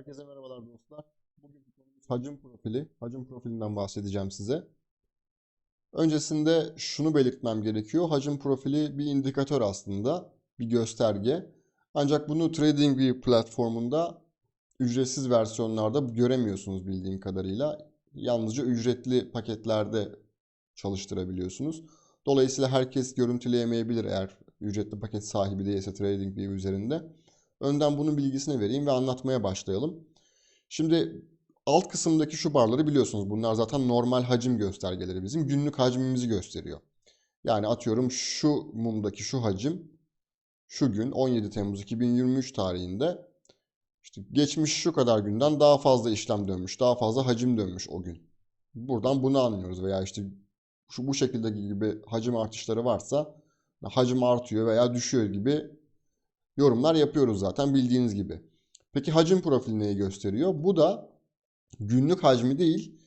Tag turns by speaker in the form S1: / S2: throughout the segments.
S1: Herkese merhabalar dostlar. Konumuz hacim profili. Hacim profilinden bahsedeceğim size. Öncesinde şunu belirtmem gerekiyor. Hacim profili bir indikatör aslında, bir gösterge. Ancak bunu TradingView platformunda ücretsiz versiyonlarda göremiyorsunuz bildiğim kadarıyla. Yalnızca ücretli paketlerde çalıştırabiliyorsunuz. Dolayısıyla herkes görüntüleyemeyebilir eğer ücretli paket sahibi değilse TradingView üzerinde. Önden bunun bilgisini vereyim ve anlatmaya başlayalım. Şimdi alt kısımdaki şu barları biliyorsunuz. Bunlar zaten normal hacim göstergeleri bizim. Günlük hacmimizi gösteriyor. Yani atıyorum şu mumdaki şu hacim şu gün 17 Temmuz 2023 tarihinde işte geçmiş şu kadar günden daha fazla işlem dönmüş, daha fazla hacim dönmüş o gün. Buradan bunu anlıyoruz veya işte şu bu şekilde gibi hacim artışları varsa hacim artıyor veya düşüyor gibi yorumlar yapıyoruz zaten bildiğiniz gibi. Peki hacim profili neyi gösteriyor? Bu da günlük hacmi değil,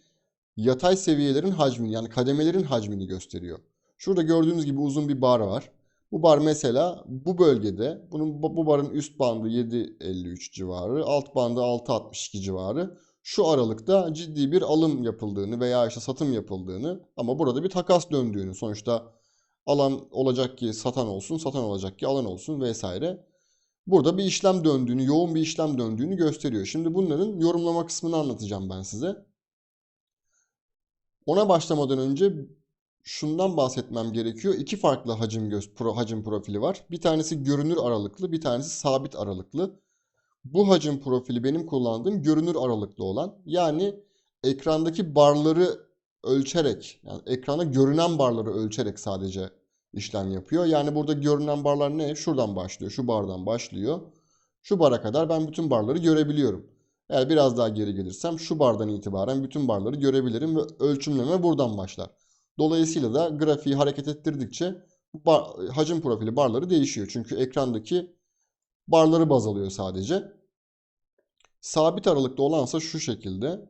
S1: yatay seviyelerin hacmini yani kademelerin hacmini gösteriyor. Şurada gördüğünüz gibi uzun bir bar var. Bu bar mesela bu bölgede, bunun bu barın üst bandı 7.53 civarı, alt bandı 6.62 civarı. Şu aralıkta ciddi bir alım yapıldığını veya işte satım yapıldığını ama burada bir takas döndüğünü sonuçta alan olacak ki satan olsun, satan olacak ki alan olsun vesaire. Burada bir işlem döndüğünü, yoğun bir işlem döndüğünü gösteriyor. Şimdi bunların yorumlama kısmını anlatacağım ben size. Ona başlamadan önce şundan bahsetmem gerekiyor. İki farklı hacim göz pro, hacim profili var. Bir tanesi görünür aralıklı, bir tanesi sabit aralıklı. Bu hacim profili benim kullandığım görünür aralıklı olan. Yani ekrandaki barları ölçerek, yani ekranda görünen barları ölçerek sadece işlem yapıyor. Yani burada görünen barlar ne? Şuradan başlıyor, şu bardan başlıyor. Şu bara kadar ben bütün barları görebiliyorum. Eğer biraz daha geri gelirsem şu bardan itibaren bütün barları görebilirim ve ölçümleme buradan başlar. Dolayısıyla da grafiği hareket ettirdikçe bar, hacim profili barları değişiyor. Çünkü ekrandaki barları baz alıyor sadece. Sabit aralıkta olansa şu şekilde.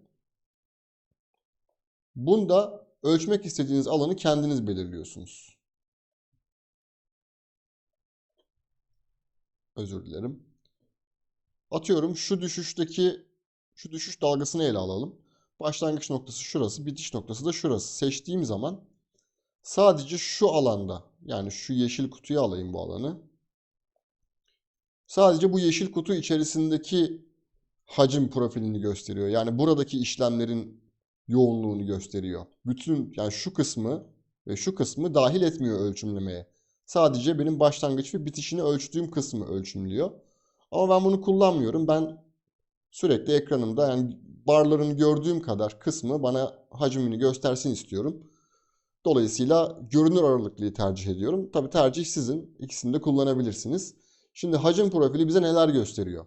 S1: Bunda ölçmek istediğiniz alanı kendiniz belirliyorsunuz. Özür dilerim. Atıyorum şu düşüşteki şu düşüş dalgasını ele alalım. Başlangıç noktası şurası, bitiş noktası da şurası. Seçtiğim zaman sadece şu alanda yani şu yeşil kutuyu alayım bu alanı. Sadece bu yeşil kutu içerisindeki hacim profilini gösteriyor. Yani buradaki işlemlerin yoğunluğunu gösteriyor. Bütün yani şu kısmı ve şu kısmı dahil etmiyor ölçümlemeye. Sadece benim başlangıç ve bitişini ölçtüğüm kısmı ölçümlüyor. Ama ben bunu kullanmıyorum. Ben sürekli ekranımda yani barların gördüğüm kadar kısmı bana hacmini göstersin istiyorum. Dolayısıyla görünür aralıklıyı tercih ediyorum. Tabi tercih sizin. İkisini de kullanabilirsiniz. Şimdi hacim profili bize neler gösteriyor?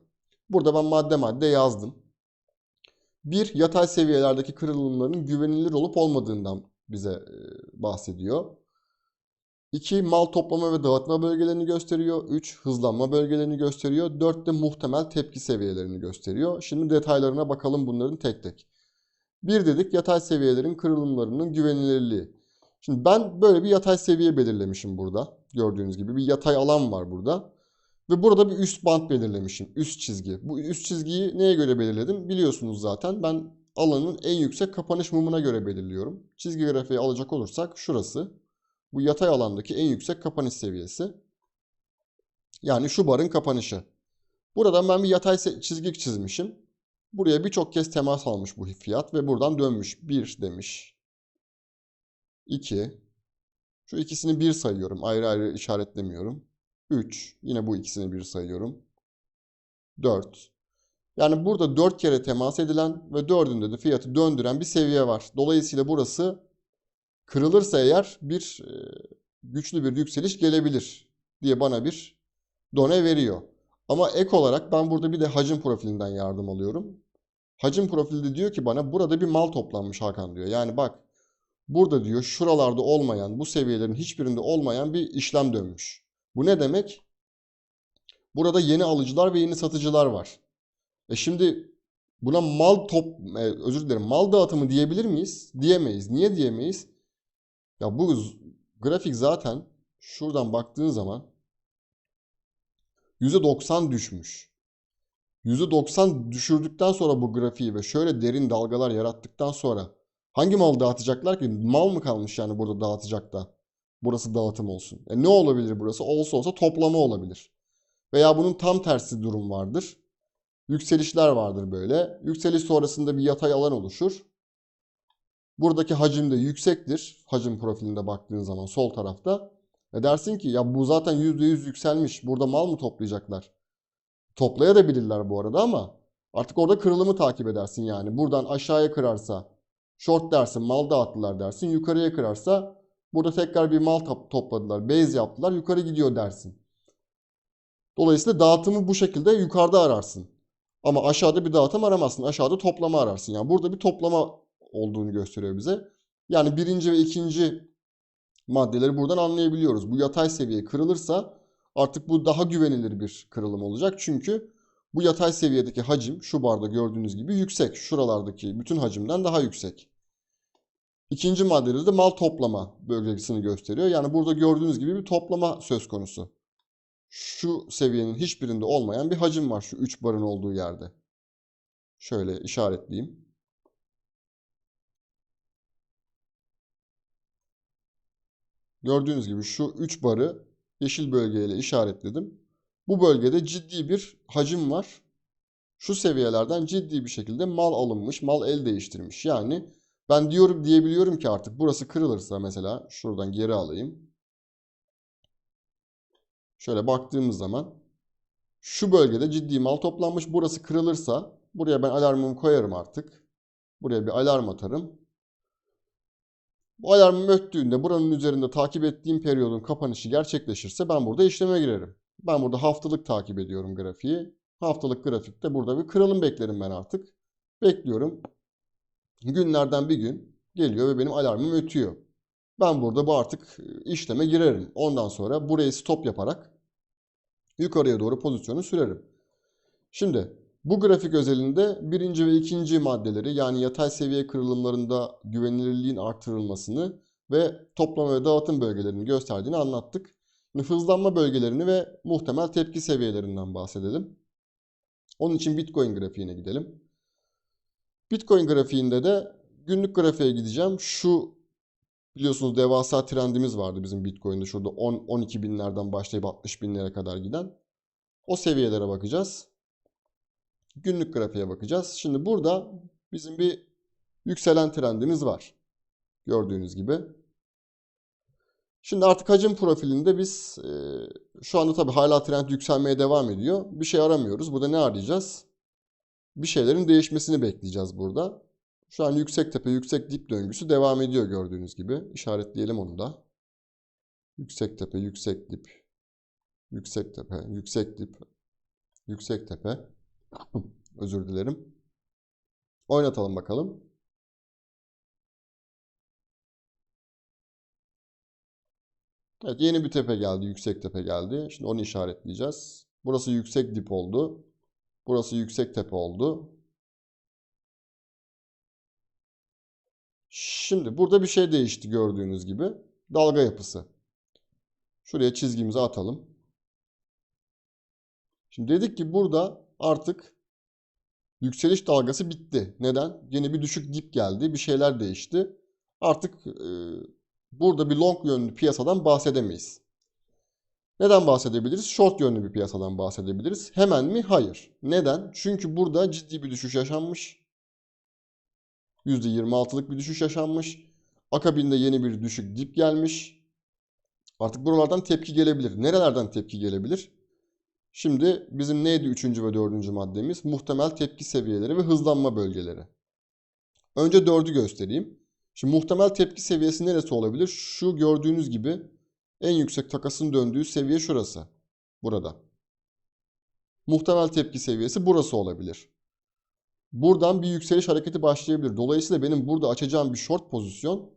S1: Burada ben madde madde yazdım. Bir, yatay seviyelerdeki kırılımların güvenilir olup olmadığından bize bahsediyor. 2. Mal toplama ve dağıtma bölgelerini gösteriyor. 3. Hızlanma bölgelerini gösteriyor. 4 de muhtemel tepki seviyelerini gösteriyor. Şimdi detaylarına bakalım bunların tek tek. 1 dedik yatay seviyelerin kırılımlarının güvenilirliği. Şimdi ben böyle bir yatay seviye belirlemişim burada. Gördüğünüz gibi bir yatay alan var burada. Ve burada bir üst bant belirlemişim. Üst çizgi. Bu üst çizgiyi neye göre belirledim? Biliyorsunuz zaten ben alanın en yüksek kapanış mumuna göre belirliyorum. Çizgi grafiği alacak olursak şurası. Bu yatay alandaki en yüksek kapanış seviyesi. Yani şu barın kapanışı. Buradan ben bir yatay çizgi çizmişim. Buraya birçok kez temas almış bu fiyat ve buradan dönmüş. 1 demiş. 2. Şu ikisini 1 sayıyorum. Ayrı ayrı işaretlemiyorum. 3. Yine bu ikisini 1 sayıyorum. 4. Yani burada 4 kere temas edilen ve 4'ünde de fiyatı döndüren bir seviye var. Dolayısıyla burası kırılırsa eğer bir güçlü bir yükseliş gelebilir diye bana bir done veriyor. Ama ek olarak ben burada bir de hacim profilinden yardım alıyorum. Hacim profili de diyor ki bana burada bir mal toplanmış Hakan diyor. Yani bak burada diyor şuralarda olmayan bu seviyelerin hiçbirinde olmayan bir işlem dönmüş. Bu ne demek? Burada yeni alıcılar ve yeni satıcılar var. E şimdi buna mal top özür dilerim mal dağıtımı diyebilir miyiz? Diyemeyiz. Niye diyemeyiz? Ya bu grafik zaten şuradan baktığın zaman %90 düşmüş. %90 düşürdükten sonra bu grafiği ve şöyle derin dalgalar yarattıktan sonra hangi malı dağıtacaklar ki? Mal mı kalmış yani burada dağıtacak da? Burası dağıtım olsun. E ne olabilir burası? Olsa olsa toplama olabilir. Veya bunun tam tersi durum vardır. Yükselişler vardır böyle. Yükseliş sonrasında bir yatay alan oluşur. Buradaki hacim de yüksektir. Hacim profilinde baktığın zaman sol tarafta. E dersin ki ya bu zaten %100 yükselmiş. Burada mal mı toplayacaklar? Toplayabilirler bu arada ama artık orada kırılımı takip edersin yani. Buradan aşağıya kırarsa short dersin, mal dağıttılar dersin. Yukarıya kırarsa burada tekrar bir mal top- topladılar, base yaptılar, yukarı gidiyor dersin. Dolayısıyla dağıtımı bu şekilde yukarıda ararsın. Ama aşağıda bir dağıtım aramazsın. Aşağıda toplama ararsın. Yani burada bir toplama olduğunu gösteriyor bize. Yani birinci ve ikinci maddeleri buradan anlayabiliyoruz. Bu yatay seviye kırılırsa artık bu daha güvenilir bir kırılım olacak. Çünkü bu yatay seviyedeki hacim şu barda gördüğünüz gibi yüksek. Şuralardaki bütün hacimden daha yüksek. İkinci maddede de mal toplama bölgesini gösteriyor. Yani burada gördüğünüz gibi bir toplama söz konusu. Şu seviyenin hiçbirinde olmayan bir hacim var şu 3 barın olduğu yerde. Şöyle işaretleyeyim. Gördüğünüz gibi şu 3 barı yeşil bölgeyle işaretledim. Bu bölgede ciddi bir hacim var. Şu seviyelerden ciddi bir şekilde mal alınmış, mal el değiştirmiş. Yani ben diyorum diyebiliyorum ki artık burası kırılırsa mesela şuradan geri alayım. Şöyle baktığımız zaman şu bölgede ciddi mal toplanmış. Burası kırılırsa buraya ben alarmımı koyarım artık. Buraya bir alarm atarım. Bu alarmım öttüğünde buranın üzerinde takip ettiğim periyodun kapanışı gerçekleşirse ben burada işleme girerim. Ben burada haftalık takip ediyorum grafiği. Haftalık grafikte burada bir kırılım beklerim ben artık. Bekliyorum. Günlerden bir gün geliyor ve benim alarmım ötüyor. Ben burada bu artık işleme girerim. Ondan sonra burayı stop yaparak yukarıya doğru pozisyonu sürerim. Şimdi bu grafik özelinde birinci ve ikinci maddeleri yani yatay seviye kırılımlarında güvenilirliğin artırılmasını ve toplama ve dağıtım bölgelerini gösterdiğini anlattık. Hızlanma bölgelerini ve muhtemel tepki seviyelerinden bahsedelim. Onun için Bitcoin grafiğine gidelim. Bitcoin grafiğinde de günlük grafiğe gideceğim. Şu biliyorsunuz devasa trendimiz vardı bizim Bitcoin'de şurada 10-12 binlerden başlayıp 60 binlere kadar giden. O seviyelere bakacağız. Günlük grafiğe bakacağız. Şimdi burada bizim bir yükselen trendimiz var. Gördüğünüz gibi. Şimdi artık hacim profilinde biz e, şu anda tabii hala trend yükselmeye devam ediyor. Bir şey aramıyoruz. Burada ne arayacağız? Bir şeylerin değişmesini bekleyeceğiz burada. Şu an yüksek tepe, yüksek dip döngüsü devam ediyor gördüğünüz gibi. İşaretleyelim onu da. Yüksek tepe, yüksek dip. Yüksek tepe, yüksek dip. Yüksek tepe. Özür dilerim. Oynatalım bakalım. Evet yeni bir tepe geldi. Yüksek tepe geldi. Şimdi onu işaretleyeceğiz. Burası yüksek dip oldu. Burası yüksek tepe oldu. Şimdi burada bir şey değişti gördüğünüz gibi. Dalga yapısı. Şuraya çizgimizi atalım. Şimdi dedik ki burada artık yükseliş dalgası bitti. Neden? Yeni bir düşük dip geldi. Bir şeyler değişti. Artık e, burada bir long yönlü piyasadan bahsedemeyiz. Neden bahsedebiliriz? Short yönlü bir piyasadan bahsedebiliriz. Hemen mi? Hayır. Neden? Çünkü burada ciddi bir düşüş yaşanmış. %26'lık bir düşüş yaşanmış. Akabinde yeni bir düşük dip gelmiş. Artık buralardan tepki gelebilir. Nerelerden tepki gelebilir? Şimdi bizim neydi üçüncü ve dördüncü maddemiz? Muhtemel tepki seviyeleri ve hızlanma bölgeleri. Önce dördü göstereyim. Şimdi muhtemel tepki seviyesi neresi olabilir? Şu gördüğünüz gibi en yüksek takasın döndüğü seviye şurası. Burada. Muhtemel tepki seviyesi burası olabilir. Buradan bir yükseliş hareketi başlayabilir. Dolayısıyla benim burada açacağım bir short pozisyon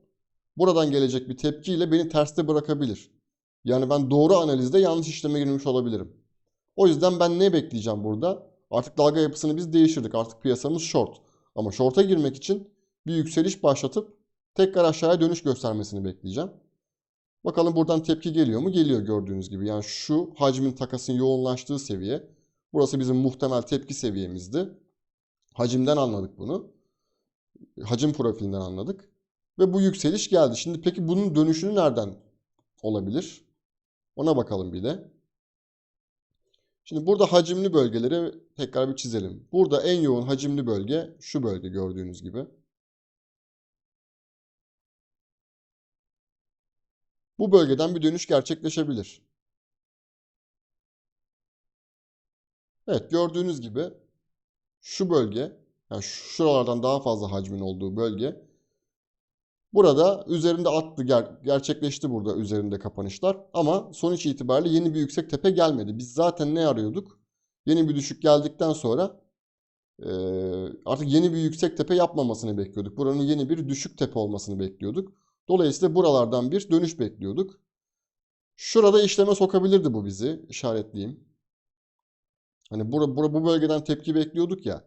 S1: buradan gelecek bir tepkiyle beni terste bırakabilir. Yani ben doğru analizde yanlış işleme girmiş olabilirim. O yüzden ben ne bekleyeceğim burada? Artık dalga yapısını biz değiştirdik. Artık piyasamız short. Ama short'a girmek için bir yükseliş başlatıp tekrar aşağıya dönüş göstermesini bekleyeceğim. Bakalım buradan tepki geliyor mu? Geliyor gördüğünüz gibi. Yani şu hacmin takasın yoğunlaştığı seviye. Burası bizim muhtemel tepki seviyemizdi. Hacimden anladık bunu. Hacim profilinden anladık. Ve bu yükseliş geldi. Şimdi peki bunun dönüşünü nereden olabilir? Ona bakalım bir de. Şimdi burada hacimli bölgeleri tekrar bir çizelim. Burada en yoğun hacimli bölge şu bölge gördüğünüz gibi. Bu bölgeden bir dönüş gerçekleşebilir. Evet gördüğünüz gibi şu bölge yani şuralardan daha fazla hacmin olduğu bölge burada üzerinde attı ger gerçekleşti burada üzerinde kapanışlar ama sonuç itibariyle yeni bir yüksek tepe gelmedi. Biz zaten ne arıyorduk? Yeni bir düşük geldikten sonra e, artık yeni bir yüksek tepe yapmamasını bekliyorduk. Buranın yeni bir düşük tepe olmasını bekliyorduk. Dolayısıyla buralardan bir dönüş bekliyorduk. Şurada işleme sokabilirdi bu bizi. işaretleyeyim. Hani bura, bura, bu bölgeden tepki bekliyorduk ya.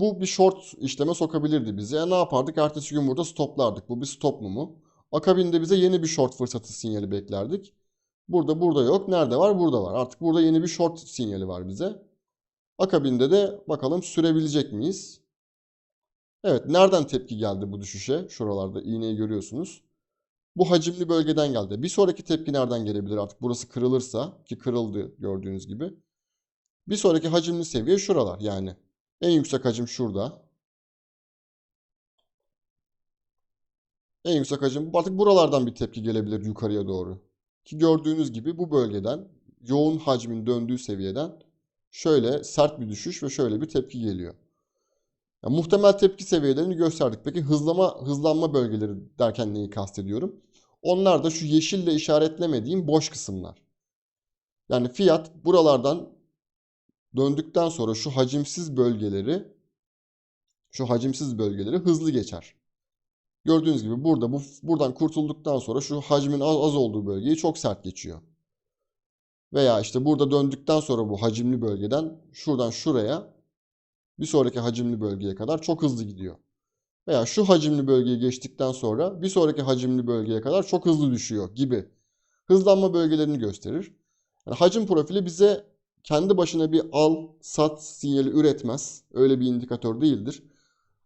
S1: Bu bir short işleme sokabilirdi bizi. E ne yapardık? Ertesi gün burada stoplardık. Bu bir stop mu? Akabinde bize yeni bir short fırsatı sinyali beklerdik. Burada burada yok. Nerede var? Burada var. Artık burada yeni bir short sinyali var bize. Akabinde de bakalım sürebilecek miyiz? Evet, nereden tepki geldi bu düşüşe? Şuralarda iğneyi görüyorsunuz. Bu hacimli bölgeden geldi. Bir sonraki tepki nereden gelebilir artık? Burası kırılırsa ki kırıldı gördüğünüz gibi. Bir sonraki hacimli seviye şuralar yani. En yüksek hacim şurada. En yüksek hacim artık buralardan bir tepki gelebilir yukarıya doğru. Ki gördüğünüz gibi bu bölgeden yoğun hacmin döndüğü seviyeden şöyle sert bir düşüş ve şöyle bir tepki geliyor. Yani muhtemel tepki seviyelerini gösterdik. Peki hızlama hızlanma bölgeleri derken neyi kastediyorum? Onlar da şu yeşille işaretlemediğim boş kısımlar. Yani fiyat buralardan döndükten sonra şu hacimsiz bölgeleri şu hacimsiz bölgeleri hızlı geçer. Gördüğünüz gibi burada bu buradan kurtulduktan sonra şu hacmin az, az olduğu bölgeyi çok sert geçiyor. Veya işte burada döndükten sonra bu hacimli bölgeden şuradan şuraya bir sonraki hacimli bölgeye kadar çok hızlı gidiyor. Veya şu hacimli bölgeyi geçtikten sonra bir sonraki hacimli bölgeye kadar çok hızlı düşüyor gibi hızlanma bölgelerini gösterir. Yani hacim profili bize kendi başına bir al, sat sinyali üretmez. Öyle bir indikatör değildir.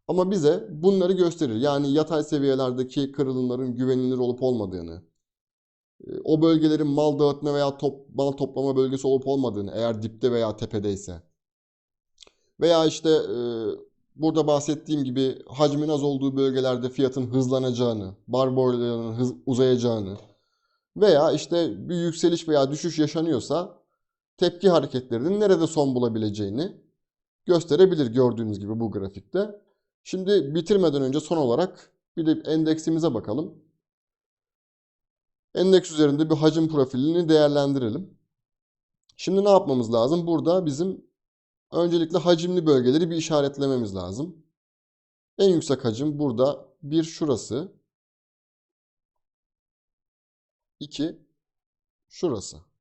S1: Ama bize bunları gösterir. Yani yatay seviyelerdeki kırılımların güvenilir olup olmadığını, o bölgelerin mal dağıtma veya top, mal toplama bölgesi olup olmadığını eğer dipte veya tepedeyse veya işte e, burada bahsettiğim gibi hacmin az olduğu bölgelerde fiyatın hızlanacağını, bar boylarının hız, uzayacağını veya işte bir yükseliş veya düşüş yaşanıyorsa tepki hareketlerinin nerede son bulabileceğini gösterebilir gördüğünüz gibi bu grafikte. Şimdi bitirmeden önce son olarak bir de endeksimize bakalım. Endeks üzerinde bir hacim profilini değerlendirelim. Şimdi ne yapmamız lazım? Burada bizim öncelikle hacimli bölgeleri bir işaretlememiz lazım. En yüksek hacim burada bir şurası. 2 şurası.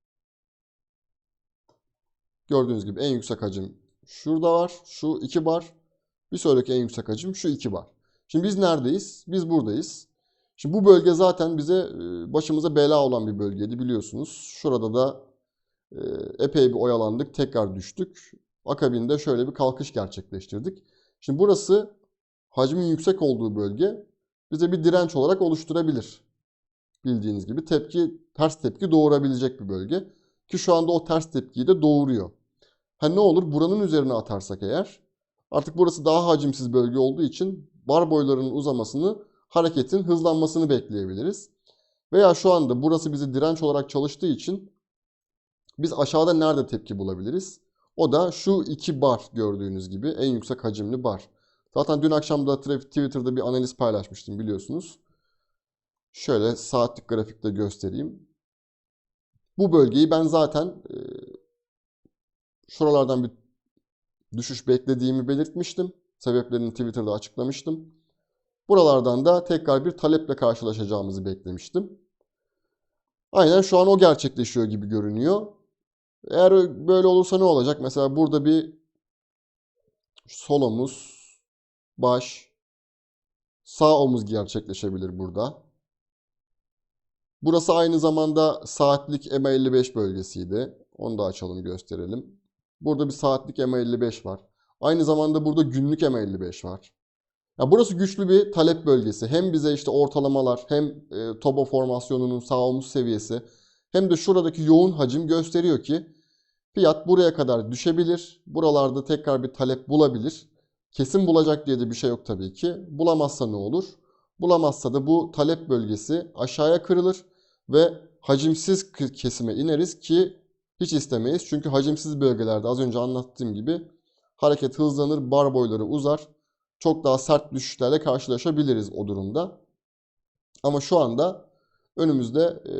S1: Gördüğünüz gibi en yüksek hacim şurada var. Şu 2 bar. Bir sonraki en yüksek hacim şu 2 bar. Şimdi biz neredeyiz? Biz buradayız. Şimdi bu bölge zaten bize başımıza bela olan bir bölgeydi biliyorsunuz. Şurada da epey bir oyalandık. Tekrar düştük. Akabinde şöyle bir kalkış gerçekleştirdik. Şimdi burası hacmin yüksek olduğu bölge bize bir direnç olarak oluşturabilir. Bildiğiniz gibi tepki, ters tepki doğurabilecek bir bölge. Ki şu anda o ters tepkiyi de doğuruyor. Ha ne olur buranın üzerine atarsak eğer artık burası daha hacimsiz bölge olduğu için bar boylarının uzamasını hareketin hızlanmasını bekleyebiliriz. Veya şu anda burası bizi direnç olarak çalıştığı için biz aşağıda nerede tepki bulabiliriz? O da şu iki bar gördüğünüz gibi en yüksek hacimli bar. Zaten dün akşam da Twitter'da bir analiz paylaşmıştım biliyorsunuz. Şöyle saatlik grafikte göstereyim. Bu bölgeyi ben zaten e, şuralardan bir düşüş beklediğimi belirtmiştim. Sebeplerini Twitter'da açıklamıştım. Buralardan da tekrar bir taleple karşılaşacağımızı beklemiştim. Aynen şu an o gerçekleşiyor gibi görünüyor. Eğer böyle olursa ne olacak? Mesela burada bir sol omuz, baş, sağ omuz gerçekleşebilir burada. Burası aynı zamanda saatlik EMA 55 bölgesiydi. Onu da açalım gösterelim. Burada bir saatlik EMA55 var. Aynı zamanda burada günlük EMA55 var. Ya burası güçlü bir talep bölgesi. Hem bize işte ortalamalar hem e, Toba formasyonunun sağ omuz seviyesi hem de şuradaki yoğun hacim gösteriyor ki fiyat buraya kadar düşebilir. Buralarda tekrar bir talep bulabilir. Kesin bulacak diye de bir şey yok tabii ki. Bulamazsa ne olur? Bulamazsa da bu talep bölgesi aşağıya kırılır ve hacimsiz kesime ineriz ki hiç istemeyiz. Çünkü hacimsiz bölgelerde az önce anlattığım gibi hareket hızlanır, bar boyları uzar. Çok daha sert düşüşlerle karşılaşabiliriz o durumda. Ama şu anda önümüzde e,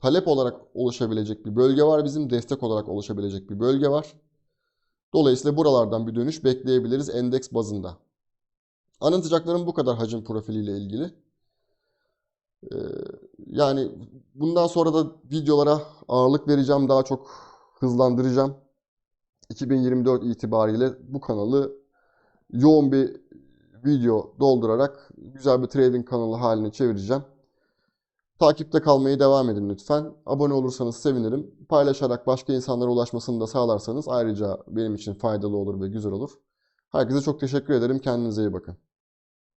S1: talep olarak oluşabilecek bir bölge var bizim, destek olarak oluşabilecek bir bölge var. Dolayısıyla buralardan bir dönüş bekleyebiliriz endeks bazında. Anlatacaklarım bu kadar hacim profiliyle ilgili. Ee, yani bundan sonra da videolara ağırlık vereceğim, daha çok hızlandıracağım. 2024 itibariyle bu kanalı yoğun bir video doldurarak güzel bir trading kanalı haline çevireceğim. Takipte kalmayı devam edin lütfen. Abone olursanız sevinirim. Paylaşarak başka insanlara ulaşmasını da sağlarsanız ayrıca benim için faydalı olur ve güzel olur. Herkese çok teşekkür ederim. Kendinize iyi bakın.